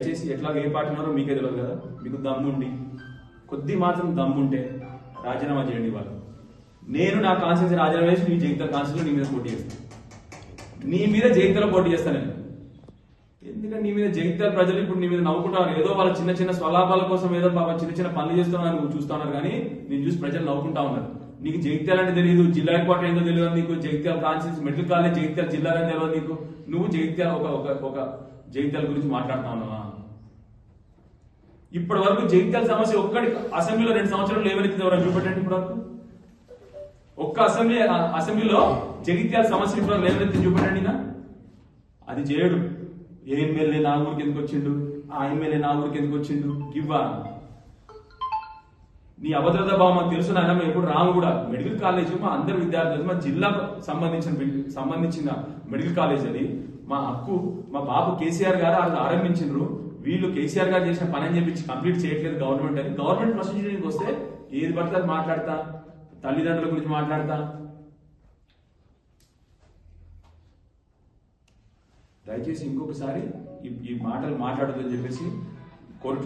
దయచేసి ఎట్లా ఏ పార్టీ ఉన్నారో మీకే తెలియదు కదా? మీకు దమ్ముండి కొద్ది మాత్రం దమ్ముంటే రాజీనామా చేయండి వాళ్ళు. నేను నా కాన్స్టిట్యూన్సీ రాజీనామా చేసి నీ జగిత్యాల కాన్స్టిట్యూన్సీ నీ మీద పోటీ చేస్తాను నీ మీద జగిత్యాల పోటీ చేస్తాను నేను. ఎందుకంటే నీ మీద జగిత్యాల ప్రజలు ఇప్పుడు నీ మీద నవ్వుకుంటున్నారు ఏదో వాళ్ళ చిన్న చిన్న స్వలాభాల కోసం ఏదో పాప చిన్న చిన్న పనులు చేస్తున్నారు నువ్వు చూస్తున్నారు కానీ నేను చూసి ప్రజలు నవ్వుకుంటా ఉన్నారు. నీకు జగిత్యాల అంటే తెలియదు జిల్లా హెడ్ ఏందో తెలియదు నీకు Jagtial constituency medical college Jagtial జిల్లా అని తెలియదు నీకు. నువ్వు జగిత్యాల ఒక ఒక జైత్యాల గురించి మాట్లాడుతా ఉన్నావా? ఇప్పటి వరకు జైత్యాల సమస్య ఒక్కడి అసెంబ్లీలో రెండు సంవత్సరాలు లేవనెత్తింది ఎవరైనా చూపెట్టండి ఇప్పుడు వరకు ఒక్క అసెంబ్లీ అసెంబ్లీలో జగిత్యాల సమస్య ఇప్పుడు లేవనెత్తి చూపెట్టండి నా అది చేయడు. ఏ ఎమ్మెల్యే నా ఎందుకు వచ్చిండు? ఆ ఎమ్మెల్యే నా ఎందుకు వచ్చిండు? ఇవ్వ నీ అభద్రత భావం మాకు తెలుసు నాయన మేము ఎప్పుడు రాము కూడా. మెడికల్ కాలేజ్ మా అందరి విద్యార్థులు మా జిల్లాకు సంబంధించిన సంబంధించిన మెడికల్ కాలేజ్ అది. మా హక్కు మా బాబు కేసీఆర్ గారు అక్కడ ఆరంభించారు వీళ్ళు కేసీఆర్ గారు చేసిన పని అని చెప్పి కంప్లీట్ చేయట్లేదు గవర్నమెంట్ అని. గవర్నమెంట్ ప్రొసీజర్కి వస్తే ఏది పడితే అది మాట్లాడతా తల్లిదండ్రుల గురించి మాట్లాడతా. దయచేసి ఇంకొకసారి ఈ ఈ మాటలు మాట్లాడదని చెప్పేసి